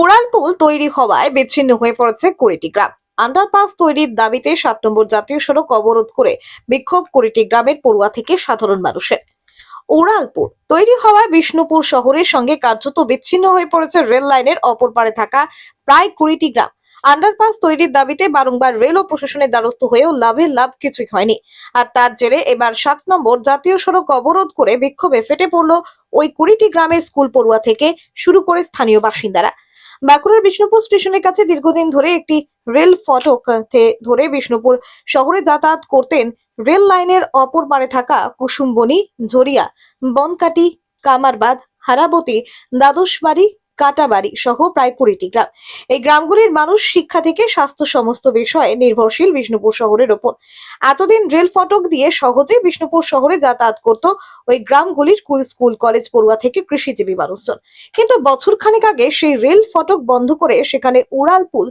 উড়ালপুল তৈরি হওয়ায় বিচ্ছিন্ন হয়ে পড়েছে কুড়িটি গ্রাম। আন্ডারপাস তৈরির দাবিতে সাত নম্বর জাতীয় সড়ক অবরোধ করে বিক্ষোভ কুড়িটি গ্রামের পড়ুয়া থেকে সাধারণ মানুষের। উড়ালপুর তৈরি হওয়ায় বিষ্ণুপুর শহরের সঙ্গে কার্যত বিচ্ছিন্ন হয়ে পড়েছে রেল লাইনের অপর পারে থাকা প্রায় কুড়িটি গ্রাম। আন্ডারপাস তৈরির দাবিতে বারংবার রেল ও প্রশাসনের দ্বারস্থ হয়েও লাভের লাভ কিছুই হয়নি। আর তার জেরে এবার সাত নম্বর জাতীয় সড়ক অবরোধ করে বিক্ষোভে ফেটে পড়ল ওই কুড়িটি গ্রামের স্কুল পড়ুয়া থেকে শুরু করে স্থানীয় বাসিন্দারা। বাঁকুড়ার বিষ্ণুপুর স্টেশনের কাছে দীর্ঘদিন ধরে একটি রেল ফটক ধরে বিষ্ণুপুর শহরে যাতায়াত করতেন রেল লাইনের অপর পারে থাকা কুসুমবনি, ঝরিয়া, বনকাটি, কামারবাদ, হারাবতী, দ্বাদশবাড়ি কাটাবাড়ি সহ প্রায় কুড়িটি গ্রাম। এই গ্রামগুলির মানুষ শিক্ষা থেকে স্বাস্থ্য সমস্ত বিষয়ে নির্ভরশীল বিষ্ণুপুর শহরের ওপর। এতদিন রেল ফটক দিয়ে সহজে বিষ্ণুপুর শহরে যাতায়াত করত ওই গ্রামগুলির কুল স্কুল, কলেজ, পড়ুয়া থেকে কৃষিজীবী মানুষজন। কিন্তু বছর খানেক আগে সেই রেল ফটক বন্ধ করে সেখানে উড়াল পুল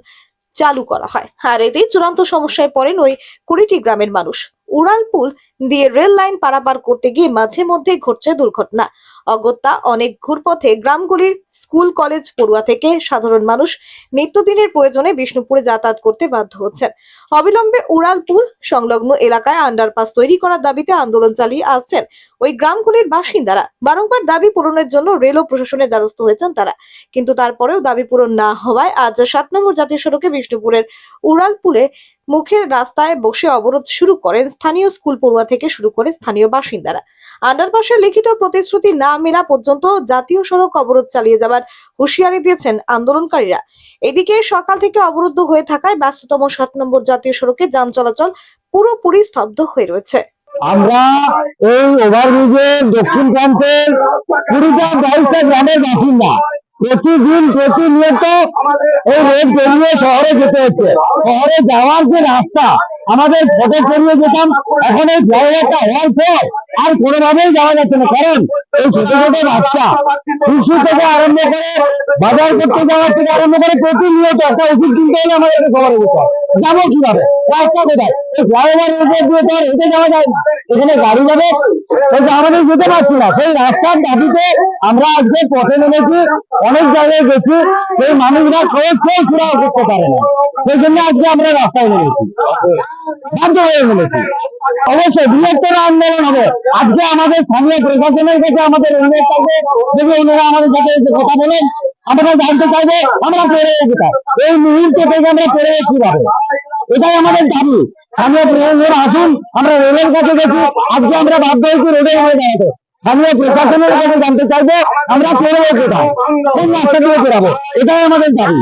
চালু করা হয়। আর এতেই চূড়ান্ত সমস্যায় পড়েন ওই কুড়িটি গ্রামের মানুষ। উড়াল পুল দিয়ে রেল লাইন পারাপার করতে গিয়ে মাঝে মধ্যে ঘটছে দুর্ঘটনা। অগত্যা অনেক ঘুরপথে গ্রামগুলির স্কুল, কলেজ পড়ুয়া থেকে সাধারণ মানুষ নিত্যদিনের প্রয়োজনে বিষ্ণুপুরে যাতায়াত করতে বাধ্য হচ্ছেন। অবিলম্বে উড়াল পুল সংলগ্ন এলাকায় আন্ডারপাস তৈরি করার দাবিতে আন্দোলন চালিয়ে আসছেন ওই গ্রামগুলির বাসিন্দারা। বারংবার দাবি পূরণের জন্য রেল ও প্রশাসনের দ্বারস্থ হয়েছেন তারা। কিন্তু তারপরেও দাবি পূরণ না হওয়ায় আজ সাত নম্বর জাতীয় সড়কে বিষ্ণুপুরের উড়াল পুলে মুখের রাস্তায় বসে অবরোধ শুরু করেন স্থানীয় স্কুল পড়ুয়া থেকে শুরু করে স্থানীয় বাসিন্দারা। আন্ডারপাসের লিখিত প্রতিশ্রুতি না মেলা পর্যন্ত জাতীয় সড়ক অবরোধ চালিয়ে যাবার হুঁশিয়ারি দিয়েছেন আন্দোলনকারীরা। এদিকে সকাল থেকে অবরুদ্ধ হয়ে থাকায় ব্যস্ততম সাত নম্বর জাতীয় সড়কে যান চলাচল পুরোপুরি স্তব্ধ হয়ে রয়েছে। আমরা এই ওভারব্রিজের দক্ষিণ প্রান্তের কুড়িটা বাইশটা গ্রামের বাসিন্দা। প্রতিদিন প্রতিনিয়ত এই রোড পেরিয়ে শহরে যেতে হচ্ছে। শহরে যাওয়ার যে রাস্তা আমাদের ভোটে পড়িয়ে যেতাম, এখন এই ফ্লাইওভারটা হওয়ার পর আর কোনোভাবেই যাওয়া যাচ্ছে না। কারণ এই ছোট ছোট বাচ্চা শিশু থেকে আরম্ভ করে বাজার করতে যাওয়ার থেকে আরম্ভ করে প্রতিনিয়ত একটা ওষুধ কিনতে হলে আমাদের খবর যেতে হয় যাব কীভাবে? রাস্তা কোথায়? এই ফ্লাইওভার উপর দিয়ে তো হেঁটে যাওয়া যায় না। এখানে গাড়ি যাবে আমাদের যেতে পারছি না। সেই রাস্তার দাবিতে আমরা আজকে পথে নেমেছি, অনেক জায়গায় গেছি, সেই মানুষরা কেউ কেউ সুরাহ করতে পারে না। সেই জন্য আজকে আমরা রাস্তায় নেমেছি। বাধ্য হয়ে নেমেছি। অবশ্যই বৃহত্তর আন্দোলন হবে। আজকে আমাদের স্থানীয় প্রশাসনের কাছে আমাদের অনুরোধ থাকবে। যদি ওনারা আমাদের সাথে এসে কথা বলেন আমরা জানতে চাইব, আমরা পড়ে কোথায় এই মুহূর্তে থেকে আমরা পড়ে কীভাবে এটাই আমাদের দাবি। স্থানীয় প্রশাসন আসুন, আমরা রেলের কাছে গেছি। আজকে আমরা বাধ্য হয়েছি রোডের হয়ে দাঁড়াতে। স্থানীয় প্রশাসনের কাছে জানতে চাইব, আমরা পড়ব কোথায় কোন রাস্তা দিয়ে পড়াবো এটাই আমাদের দাবি।